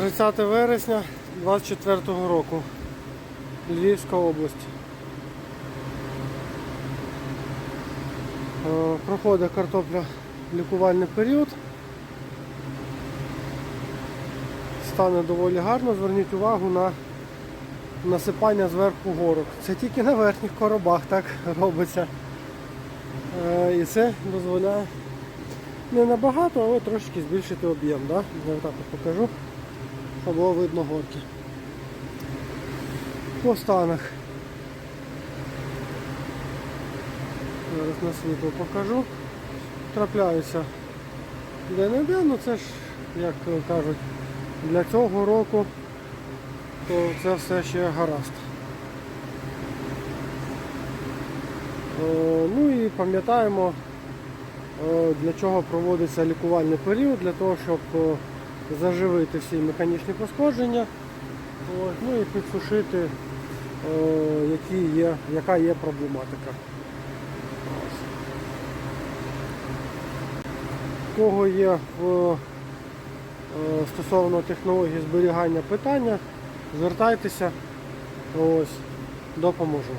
30 вересня 24 року. Львівська область. Е, Проходить картопля лікувальний період. Стане доволі гарно. Зверніть увагу на насипання зверху горок. Це тільки на верхніх коробах так робиться. Е, І це дозволяє не набагато, але трошки збільшити об'єм. Да? Я отак от покажу, було видно горки. По станах. Зараз на світло покажу. Трапляються де-не-де, ну це ж, як кажуть, для цього року то це все ще гаразд. Е, Ну і пам'ятаємо, е, для чого проводиться лікувальний період, для того, щоб е, заживити всі механічні пошкодження, ну і підсушити, е, які є, яка є проблематика. Кого є в, е, стосовно технології зберігання питання, звертайтеся, ось, допоможу.